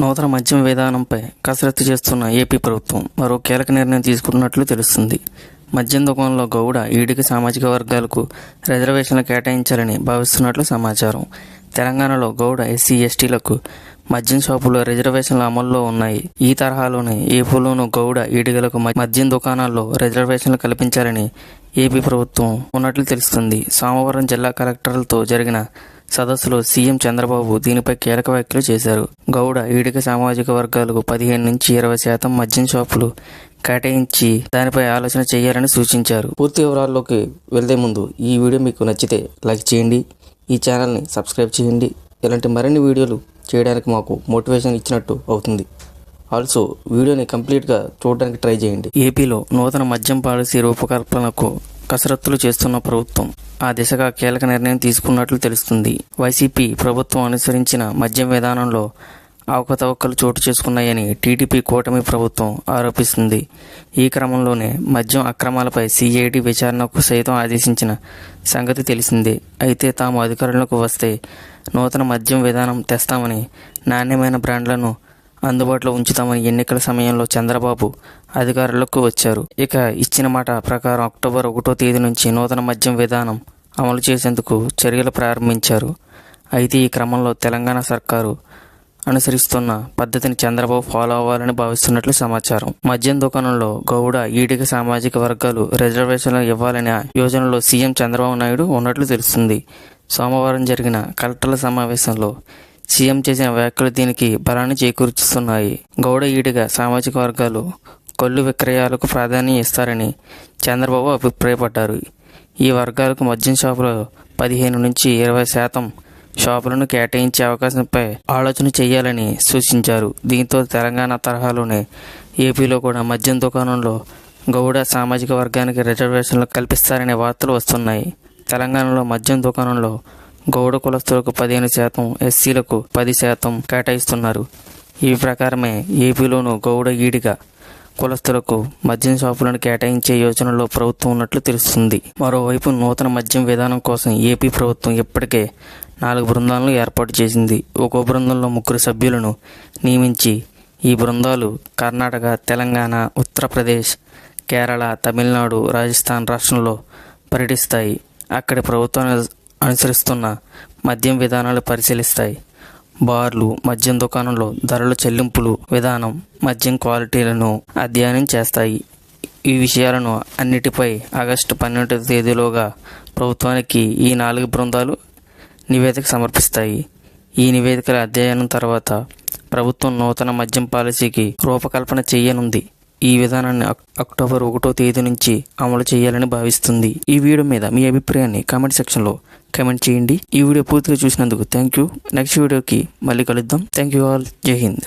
నూతన మద్యం విధానంపై కసరత్తు చేస్తున్న ఏపీ ప్రభుత్వం మరో కీలక నిర్ణయం తీసుకున్నట్లు తెలుస్తుంది. మద్యం దుకాణంలో గౌడ ఈడికి సామాజిక వర్గాలకు రిజర్వేషన్లు కేటాయించాలని భావిస్తున్నట్లు సమాచారం. తెలంగాణలో గౌడ ఎస్సీ ఎస్టీలకు మద్యం షాపులో రిజర్వేషన్లు అమల్లో ఉన్నాయి. ఈ తరహాలోనే ఏపీలోనూ గౌడ ఈడిగలకు మ- మద్యం దుకాణాల్లో రిజర్వేషన్లు కల్పించాలని ఏపీ ప్రభుత్వం ఉన్నట్లు తెలుస్తుంది. సోమవారం జిల్లా కలెక్టర్లతో జరిగిన సదస్సులో సీఎం చంద్రబాబు దీనిపై కీలక వ్యాఖ్యలు చేశారు. గౌడ ఈడిక సామాజిక వర్గాలకు పదిహేను నుంచి ఇరవై శాతం మద్యం షాపులు కేటాయించి దానిపై ఆలోచన చేయాలని సూచించారు. పూర్తి వివరాల్లోకి వెళ్ళే ముందు ఈ వీడియో మీకు నచ్చితే లైక్ చేయండి ఈ ఛానల్ని సబ్స్క్రైబ్ చేయండి. ఇలాంటి మరిన్ని వీడియోలు చేయడానికి మాకు మోటివేషన్ ఇచ్చినట్టు అవుతుంది. ఆల్సో వీడియోని కంప్లీట్గా చూడడానికి ట్రై చేయండి. ఏపీలో నూతన మద్యం పాలసీ రూపకల్పనకు కసరత్తులు చేస్తున్న ప్రభుత్వం. ఆ దిశగా కీలక నిర్ణయం తీసుకున్నట్లు తెలుస్తుంది. వైసీపీ ప్రభుత్వం అనుసరించిన మద్యం విధానంలో అవకతవకలు చోటు చేసుకున్నాయని టీడీపీ కూటమి ప్రభుత్వం ఆరోపిస్తుంది. ఈ క్రమంలోనే మద్యం అక్రమాలపై సిఐడి విచారణకు సైతం ఆదేశించిన సంగతి తెలిసిందే. అయితే తాము అధికారంలోకి వస్తే నూతన మద్యం విధానం తెస్తామని నాణ్యమైన బ్రాండ్లను అందుబాటులో ఉంచుతామని ఎన్నికల సమయంలో చంద్రబాబు అధికారులకు వచ్చారు. ఇక ఇచ్చిన మాట ప్రకారం అక్టోబర్ ఒకటో తేదీ నుంచి నూతన మద్యం విధానం అమలు చేసేందుకు చర్యలు ప్రారంభించారు. అయితే ఈ క్రమంలో తెలంగాణ సర్కారు అనుసరిస్తున్న పద్ధతిని చంద్రబాబు ఫాలో అవ్వాలని భావిస్తున్నట్లు సమాచారం. మద్యం దుకాణంలో గౌడ ఈడిగ సామాజిక వర్గాలు రిజర్వేషన్లు ఇవ్వాలనే యోజనలో సీఎం చంద్రబాబు నాయుడు ఉన్నట్లు తెలుస్తుంది. సోమవారం జరిగిన కలెక్టర్ల సమావేశంలో సీఎం చేసిన వ్యాఖ్యలు దీనికి బలాన్ని చేకూర్చుతున్నాయి గౌడ ఈడిగా సామాజిక వర్గాలు కొల్లు విక్రయాలకు ప్రాధాన్యం ఇస్తారని చంద్రబాబు అభిప్రాయపడ్డారు. ఈ వర్గాలకు మద్యం షాపులో పదిహేను నుంచి ఇరవై శాతం షాపులను కేటాయించే అవకాశంపై ఆలోచన చేయాలని సూచించారు. దీంతో తెలంగాణ తరహాలోనే ఏపీలో కూడా మద్యం దుకాణంలో గౌడ సామాజిక వర్గానికి రిజర్వేషన్లు కల్పిస్తారనే వార్తలు వస్తున్నాయి. తెలంగాణలో మద్యం దుకాణంలో గౌడ కులస్తులకు పదిహేను శాతం ఎస్సీలకు పది శాతం కేటాయిస్తున్నారు. ఈ ప్రకారమే ఏపీలోనూ గౌడ ఈడిగా కులస్తులకు మద్యం షాపులను కేటాయించే యోచనలో ప్రభుత్వం ఉన్నట్లు తెలుస్తుంది. మరోవైపు నూతన మద్యం విధానం కోసం ఏపీ ప్రభుత్వం ఇప్పటికే నాలుగు బృందాలను ఏర్పాటు చేసింది. ఒక్కో బృందంలో ముగ్గురు సభ్యులను నియమించి ఈ బృందాలు కర్ణాటక తెలంగాణ ఉత్తరప్రదేశ్ కేరళ తమిళనాడు రాజస్థాన్ రాష్ట్రంలో పర్యటిస్తాయి. అక్కడి ప్రభుత్వ అనుసరిస్తున్న మద్యం విధానాలు పరిశీలిస్తాయి. బార్లు మద్యం దుకాణంలో ధరల చెల్లింపులు విధానం మద్యం క్వాలిటీలను అధ్యయనం చేస్తాయి. ఈ విషయాలను అన్నిటిపై ఆగస్టు పన్నెండవ తేదీలోగా ప్రభుత్వానికి ఈ నాలుగు బృందాలు నివేదిక సమర్పిస్తాయి. ఈ నివేదికల అధ్యయనం తర్వాత ప్రభుత్వం నూతన మద్యం పాలసీకి రూపకల్పన చేయనుంది. ఈ విధానాన్ని అక్- అక్టోబర్ ఒకటో తేదీ నుంచి అమలు చేయాలని భావిస్తుంది. ఈ వీడియో మీద మీ అభిప్రాయాన్ని కామెంట్ సెక్షన్లో కామెంట్ చేయండి. ఈ వీడియో పూర్తిగా చూసినందుకు థ్యాంక్ యూ నెక్స్ట్ వీడియోకి మళ్ళీ కలుద్దాం. థ్యాంక్ యూ ఆల్ జై హింద్